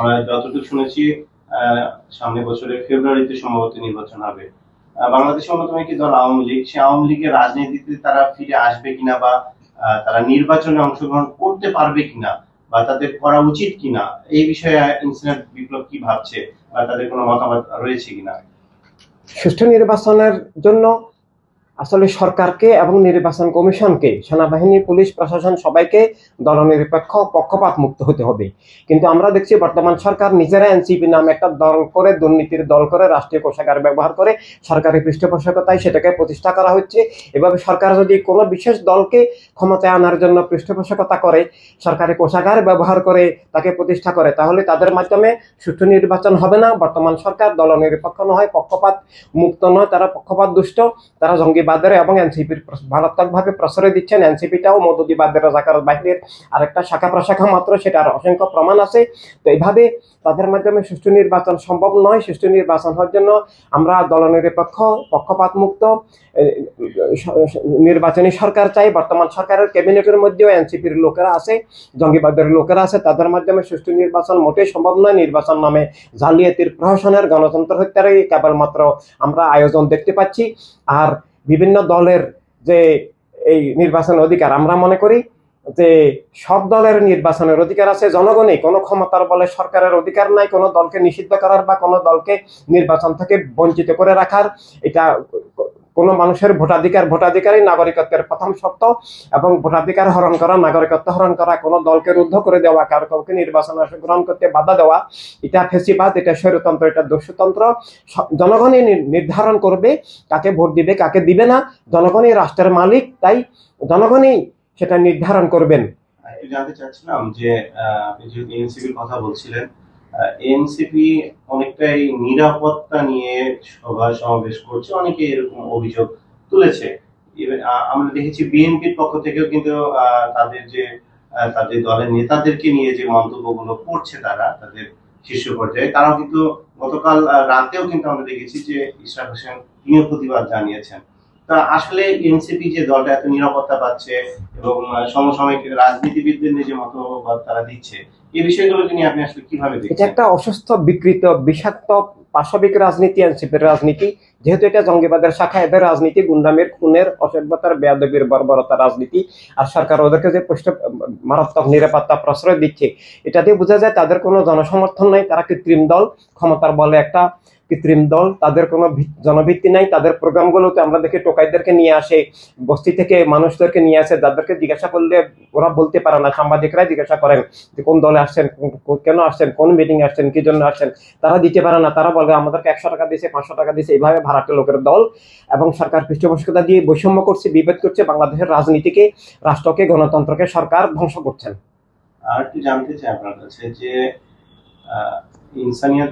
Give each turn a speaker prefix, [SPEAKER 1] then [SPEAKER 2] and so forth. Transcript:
[SPEAKER 1] আমরা যতটুকু শুনেছি আহ, সামনের বছরের ফেব্রুয়ারিতে সম্ভবত নির্বাচন হবে। বাংলাদেশের অন্যতম একটি দল আওয়ামী লীগ? সে আওয়ামী লীগের রাজনীতিতে তারা ফিরে আসবে কিনা বা তারা নির্বাচনে অংশগ্রহণ করতে পারবে কিনা বা তাদের করা উচিত কিনা এই বিষয়ে ইনসিডেন্ট বিপ্লব কি ভাবছে বা তাদের কোনো মতামত রয়েছে কিনা?
[SPEAKER 2] সুষ্ঠু নির্বাচনের জন্য আসলে সরকারকে এবং নির্বাচন কমিশনকে, সেনাবাহিনী, পুলিশ, প্রশাসন সবাইকে দলনিরপেক্ষ পক্ষপাত মুক্ত হতে হবে। কিন্তু আমরা দেখছি বর্তমান সরকার নিজেরা এনসিপি নামে একটা দল করে, দুর্নীতির দল করে, রাষ্ট্রীয় কোষাগার ব্যবহার করে সরকারি পৃষ্ঠপোষকতায় সেটাকে প্রতিষ্ঠা করা হচ্ছে। এভাবে সরকার যদি কোনো বিশেষ দলকে ক্ষমতায় আনার জন্য পৃষ্ঠপোষকতা করে, সরকারি কোষাগার ব্যবহার করে তাকে প্রতিষ্ঠা করে, তাহলে তাদের মাধ্যমে সুষ্ঠু নির্বাচন হবে না। বর্তমান সরকার দলনিরপেক্ষ নয়, পক্ষপাত মুক্ত নয়, তারা পক্ষপাত দুষ্ট তারা জঙ্গিবাদের এবং এনসিপির মারাত্মকভাবে প্রশ্রয় দিচ্ছেন এনসিপিটাও মদুদিবাদের রাজাকার বাহিনীর আরেকটা শাখা প্রশাখা মাত্র সেটার অসংখ্য প্রমাণ আছে। তো এইভাবে তাদের মাধ্যমে সুষ্ঠু নির্বাচন সম্ভব নয়। সুষ্ঠু নির্বাচন হওয়ার জন্য আমরা দলনিরপেক্ষ পক্ষপাত মুক্ত এ, স- স- নির্বাচনী সরকার চাই। বর্তমান সরকারের ক্যাবিনেটের মধ্যেও এনসিপির লোকেরা আছে জঙ্গিবাদের লোকেরা আছে। তাদের মাধ্যমে সুষ্ঠু নির্বাচন মোটেই সম্ভব নয়। নির্বাচন নামে জালিয়াতির প্রহসনের গণতন্ত্র হত্যারই কেবলমাত্র আমরা আয়োজন দেখতে পাচ্ছি। আর বিভিন্ন দলের যে এই নির্বাচনের অধিকার, আমরা মনে করি যে সব দলের নির্বাচনের অধিকার আছে জনগণে কোনো ক্ষমতার বলে সরকারের অধিকার নাই, কোনো দলকে নিষিদ্ধ করার বা কোনো দলকে নির্বাচন থেকে বঞ্চিত করে রাখার, এটা কোনো মানুষের ভোটাধিকার, ভোটাধিকারই নাগরিকত্বের প্রথম শর্ত এবং ভোটাধিকার হরণ করা, নাগরিকত্ব হরণ করা, কোনো দলকে রুদ্ধ করে দেওয়া, কারও কাউকে নির্বাচন অংশগ্রহণ করতে বাধা দেওয়া, এটা ফেসিবাদ, এটা স্বৈরতন্ত্র, এটা দস্যুতন্ত্র। জনগণই নির্ধারণ করবে কাকে ভোট দিবে, কাকে দিবে না। জনগণই রাষ্ট্রের মালিক, তাই জনগণই সেটা নির্ধারণ করবেন।
[SPEAKER 1] জানতে চাচ্ছিলাম যে আপনি যেহেতু কথা বলছিলেন এনসিপি অনেকটাই নিরাপত্তা নিয়ে সভা সমাবেশ করছে, অনেকে এরকম অভিযোগ তুলেছে। আমরা দেখেছি বিএনপির পক্ষ থেকেও কিন্তু তাদের যে তাদের দলের নেতাদেরকে নিয়ে যে মন্তব্যগুলো করছে তারা, তাদের শীর্ষ পর্যায়ে, তারাও কিন্তু গতকাল রাতেও কিন্তু আমরা দেখেছি যে ইশরাক হোসেন তিনিও প্রতিবাদ জানিয়েছেন। আসলে এনসিপি যে দলটা এত নিরাপত্তা পাচ্ছে এবং সমসাময়িক রাজনীতিবিদদের যে মতবাদ তারা দিচ্ছে এই বিষয়গুলোকে নিয়ে আপনি আসলে কীভাবে
[SPEAKER 2] এটা একটা অসুস্থ, বিকৃত, বিষাক্ত, পাশবিক রাজনীতি, এনসিপির রাজনীতি। যেহেতু এটা জঙ্গিবাদের শাখা, এদের রাজনীতি, গুন্ডামের, খুনের, অসভ্যতার, বেয়াদবির বর্বরতার রাজনীতি। আর সরকার ওদেরকে যে পুষ্ট, মারাত্মক নিরাপত্তা প্রশ্রয় দিচ্ছে, এটা দিয়ে বোঝা যায় তাদের কোনো জনসমর্থন নাই, তারা কৃত্রিম দল। ক্ষমতার বলে একটা কৃত্রিম দল, তাদের কোনো ভিত- জনভিত্তি নাই, তাদের প্রোগ্রামগুলোতে আমরা দেখি টোকাইদেরকে নিয়ে আসে, বস্তি থেকে মানুষদেরকে নিয়ে আসে, যাদেরকে জিজ্ঞাসা করলে ওরা বলতে পারে না, সাংবাদিকরাই জিজ্ঞাসা করেন যে কোন দলে আসছেন কোন- আসছেন, কোন মিটিং আসছেন, কি জন্য আসছেন, তারা দিতে পারে না, তারা বলে আমাদেরকে একশো টাকা দিয়েছে, পাঁচশো টাকা দিয়েছে, এইভাবে ভাড়াটে লোকের দল এবং সরকার পৃষ্ঠপোষকতা দিয়ে বৈষম্য করছে, বিভেদ করছে, বাংলাদেশের রাজনীতিকে, রাষ্ট্রকে, গণতন্ত্রকে সরকার ধ্বংস করছেন।
[SPEAKER 1] আর একটু জানতে চাই আপনার কাছে যে ইনসানিয়াত